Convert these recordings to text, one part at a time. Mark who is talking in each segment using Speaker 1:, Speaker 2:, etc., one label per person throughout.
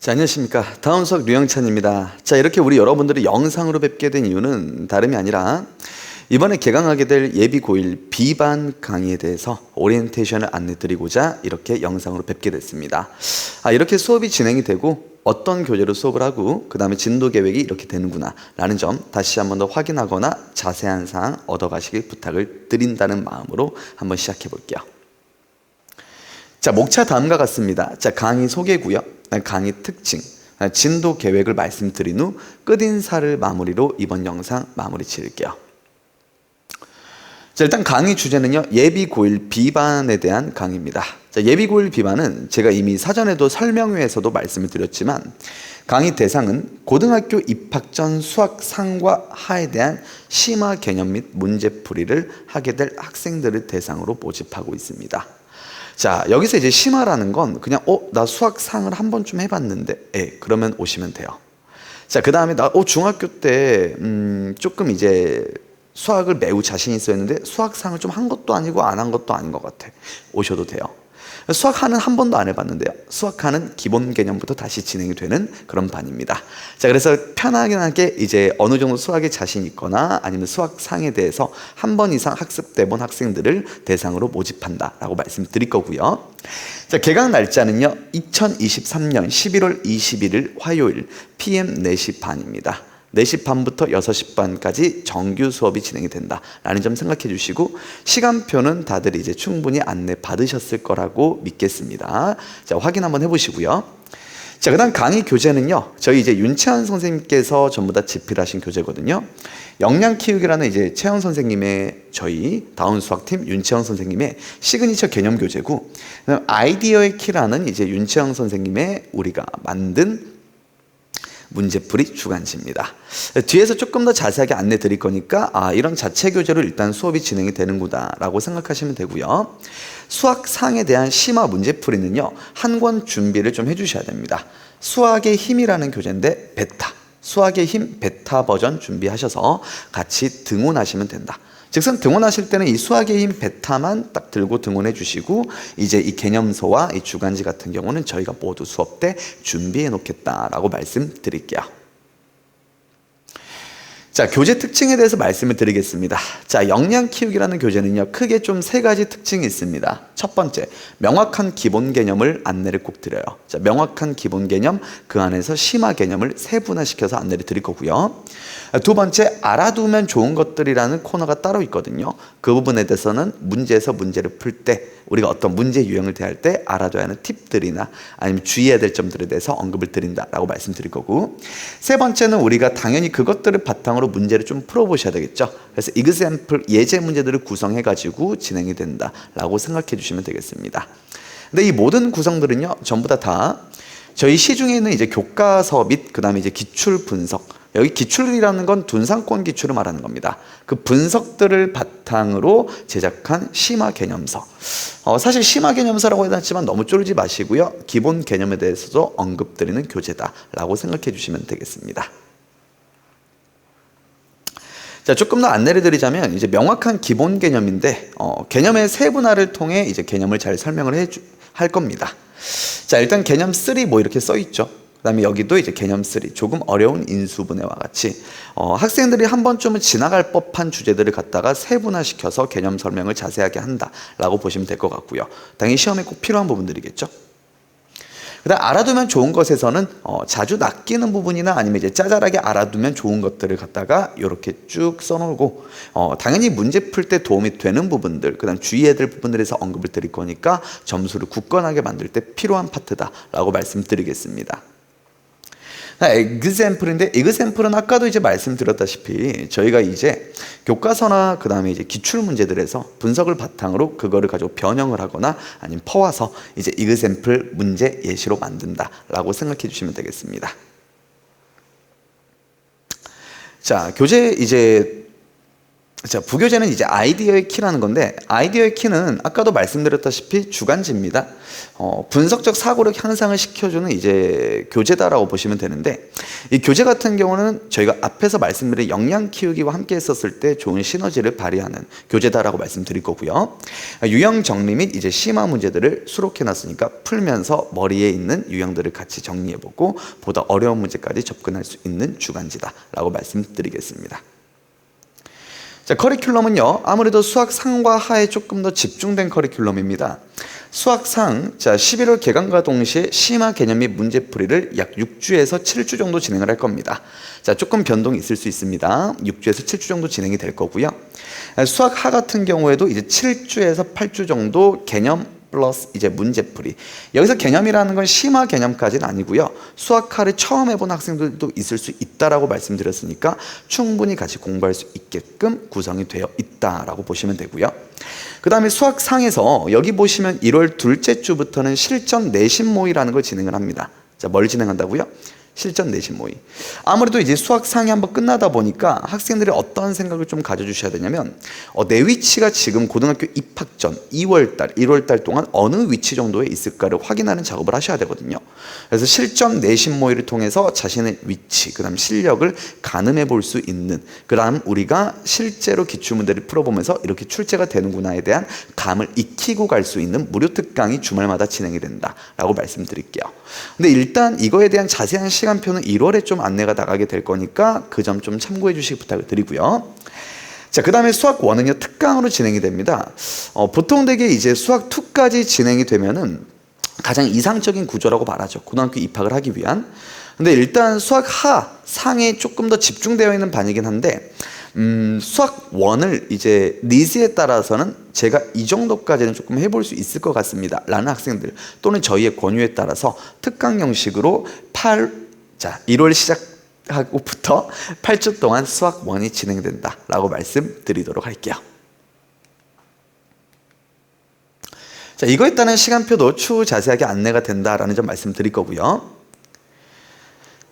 Speaker 1: 자, 안녕하십니까. 수업 류영찬입니다. 자, 이렇게 우리 여러분들이 영상으로 뵙게 된 이유는 다름이 아니라 이번에 개강하게 될 예비 고1 비반 강의에 대해서 오리엔테이션을 안내 드리고자 이렇게 영상으로 뵙게 됐습니다. 아, 이렇게 수업이 진행이 되고 어떤 교재로 수업을 하고 그 다음에 진도 계획이 이렇게 되는구나 라는 점 다시 한번 더 확인하거나 자세한 사항 얻어가시길 부탁을 드린다는 마음으로 한번 시작해 볼게요. 자, 목차 다음과 같습니다. 자, 강의 소개고요. 강의 특징, 진도 계획을 말씀드린 후 끝인사를 마무리로 이번 영상 마무리 지을게요. 자, 일단 강의 주제는요. 예비 고1 비반에 대한 강의입니다. 자, 예비 고1 비반은 제가 이미 사전에도 설명회에서도 말씀을 드렸지만 강의 대상은 고등학교 입학 전 수학 상과 하에 대한 심화 개념 및 문제풀이를 하게 될 학생들을 대상으로 모집하고 있습니다. 자, 여기서 이제 심화라는 건 그냥 어, 나 수학 상을 한 번쯤 해봤는데, 예, 그러면 오시면 돼요. 자, 그 다음에 나, 어, 중학교 때, 음, 조금 이제 수학을 매우 자신 있었는데 수학상을 좀 한 것도 아니고 안 한 것도 아닌 것 같아. 오셔도 돼요. 수학하는 한 번도 안 해봤는데요. 수학하는 기본 개념부터 다시 진행이 되는 그런 반입니다. 자, 그래서 편하게 이제 어느 정도 수학에 자신 있거나 아니면 수학상에 대해서 한 번 이상 학습돼 본 학생들을 대상으로 모집한다라고 말씀드릴 거고요. 자, 개강 날짜는요, 2023년 11월 21일 화요일 PM 4시 반입니다. 4시 반부터 6시 반까지 정규 수업이 진행이 된다라는 점 생각해 주시고 시간표는 다들 이제 충분히 안내 받으셨을 거라고 믿겠습니다. 자, 확인 한번 해 보시고요. 자, 그다음 강의 교재는요. 저희 이제 윤채원 선생님께서 전부 다 집필하신 교재거든요. 역량 키우기라는 이제 채원 선생님의 저희 다운 수학팀 윤채원 선생님의 시그니처 개념 교재고 아이디어의 키라는 이제 윤채원 선생님의 우리가 만든 문제풀이 주간지입니다. 뒤에서 조금 더 자세하게 안내 드릴 거니까 아, 이런 자체 교재로 일단 수업이 진행이 되는구나라고 생각하시면 되고요. 수학상에 대한 심화 문제풀이는요. 한 권 준비를 좀 해주셔야 됩니다. 수학의 힘이라는 교재인데 베타, 수학의 힘 베타 버전 준비하셔서 같이 등원하시면 된다. 즉슨 등원하실 때는 이 수학의 힘 베타만 딱 들고 등원해 주시고 이제 이 개념서와 이 주간지 같은 경우는 저희가 모두 수업 때 준비해 놓겠다라고 말씀드릴게요. 자, 교재 특징에 대해서 말씀을 드리겠습니다. 자, 역량 키우기라는 교재는요, 크게 좀 세 가지 특징이 있습니다. 첫 번째, 명확한 기본 개념을 안내를 꼭 드려요. 자, 명확한 기본 개념, 그 안에서 심화 개념을 세분화시켜서 안내를 드릴 거고요. 두 번째, 알아두면 좋은 것들이라는 코너가 따로 있거든요. 그 부분에 대해서는 문제에서 문제를 풀 때, 우리가 어떤 문제 유형을 대할 때 알아둬야 하는 팁들이나 아니면 주의해야 될 점들에 대해서 언급을 드린다라고 말씀드릴 거고, 세 번째는 우리가 당연히 그것들을 바탕으로 문제를 좀 풀어보셔야 되겠죠. 그래서 example 예제 문제들을 구성해 가지고 진행이 된다라고 생각해 주시면 되겠습니다. 근데 이 모든 구성들은요 전부 다 다 저희 시중에 있는 이제 교과서 및 그다음에 이제 기출 분석 여기 기출이라는 건 둔상권 기출을 말하는 겁니다. 그 분석들을 바탕으로 제작한 심화 개념서. 어, 사실 심화 개념서라고 해놨지만 너무 쫄지 마시고요. 기본 개념에 대해서도 언급드리는 교재다라고 생각해 주시면 되겠습니다. 자, 조금 더 안내를 드리자면 이제 명확한 기본 개념인데 어, 개념의 세분화를 통해 이제 개념을 잘 설명을 해 할 겁니다. 자, 일단 개념 3 뭐 이렇게 써 있죠. 그다음에 여기도 이제 개념 3 조금 어려운 인수분해와 같이 어, 학생들이 한 번쯤은 지나갈 법한 주제들을 갖다가 세분화시켜서 개념 설명을 자세하게 한다라고 보시면 될 것 같고요. 당연히 시험에 꼭 필요한 부분들이겠죠. 그다음 알아두면 좋은 것에서는 어, 자주 낚이는 부분이나 아니면 이제 짜잘하게 알아두면 좋은 것들을 갖다가 이렇게 쭉 써놓고 어, 당연히 문제 풀 때 도움이 되는 부분들 그다음 주의해야 될 부분들에서 언급을 드릴 거니까 점수를 굳건하게 만들 때 필요한 파트다라고 말씀드리겠습니다. Example인데 example은 아까도 이제 말씀드렸다시피 저희가 이제 교과서나 그 다음에 이제 기출 문제들에서 분석을 바탕으로 그거를 가지고 변형을 하거나 아니면 퍼와서 이제 example 문제 예시로 만든다라고 생각해 주시면 되겠습니다. 자 교재 이제 자, 부교재는 이제 아이디어의 키라는 건데 아이디어의 키는 아까도 말씀드렸다시피 주관지입니다. 어, 분석적 사고력 향상을 시켜주는 이제 교재다라고 보시면 되는데 이 교재 같은 경우는 저희가 앞에서 말씀드린 역량 키우기와 함께 했었을 때 좋은 시너지를 발휘하는 교재다라고 말씀드릴 거고요. 유형 정리 및 이제 심화 문제들을 수록해 놨으니까 풀면서 머리에 있는 유형들을 같이 정리해 보고 보다 어려운 문제까지 접근할 수 있는 주간지다라고 말씀드리겠습니다. 자, 커리큘럼은요, 아무래도 수학 상과 하에 조금 더 집중된 커리큘럼입니다. 수학 상, 자, 11월 개강과 동시에 심화 개념 및 문제풀이를 약 6주에서 7주 정도 진행을 할 겁니다. 자, 조금 변동이 있을 수 있습니다. 6주에서 7주 정도 진행이 될 거고요. 수학 하 같은 경우에도 이제 7주에서 8주 정도 개념 플러스 이제 문제풀이. 여기서 개념이라는 건 심화 개념까지는 아니고요. 수학하를 처음 해본 학생들도 있을 수 있다라고 말씀드렸으니까 충분히 같이 공부할 수 있게끔 구성이 되어 있다라고 보시면 되고요. 그 다음에 수학상에서 여기 보시면 1월 둘째 주부터는 실전 내신 모의라는 걸 진행을 합니다. 자, 뭘 진행한다고요? 실전 내신 모의. 아무래도 이제 수학 상이 한번 끝나다 보니까 학생들이 어떤 생각을 좀 가져주셔야 되냐면 어, 내 위치가 지금 고등학교 입학 전 2월달, 1월달 동안 어느 위치 정도에 있을까를 확인하는 작업을 하셔야 되거든요. 그래서 실전 내신 모의를 통해서 자신의 위치, 그다음 실력을 가늠해 볼 수 있는, 그다음 우리가 실제로 기출 문제를 풀어보면서 이렇게 출제가 되는구나에 대한 감을 익히고 갈 수 있는 무료 특강이 주말마다 진행이 된다라고 말씀드릴게요. 근데 일단 이거에 대한 자세한 시간 표는 1월에 좀 안내가 나가게 될 거니까 그 점 좀 참고해 주시기 부탁드리고요. 자, 그 다음에 수학 1은요, 특강으로 진행이 됩니다. 어, 보통 되게 이제 수학 2까지 진행이 되면은 가장 이상적인 구조라고 말하죠. 고등학교 입학을 하기 위한. 근데 일단 수학 하, 상에 조금 더 집중되어 있는 반이긴 한데, 음, 수학 원을 이제 니즈에 따라서는 제가 이 정도까지는 조금 해볼 수 있을 것 같습니다. 라는 학생들 또는 저희의 권유에 따라서 특강 형식으로 8, 자, 1월 시작하고부터 8주 동안 수학 원이 진행된다. 라고 말씀드리도록 할게요. 자, 이거에 따른 시간표도 추후 자세하게 안내가 된다라는 점 말씀드릴 거고요.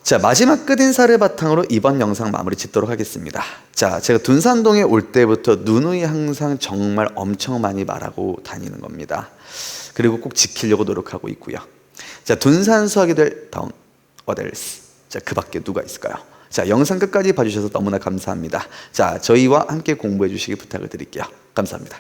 Speaker 1: 자, 마지막 끝인사를 바탕으로 이번 영상 마무리 짓도록 하겠습니다. 자, 제가 둔산동에 올 때부터 누누이 항상 정말 엄청 많이 말하고 다니는 겁니다. 그리고 꼭 지키려고 노력하고 있고요. 자, 둔산 수학이 될 다운 어델스. 자, 그 밖에 누가 있을까요? 자, 영상 끝까지 봐주셔서 너무나 감사합니다. 자, 저희와 함께 공부해 주시기 부탁을 드릴게요. 감사합니다.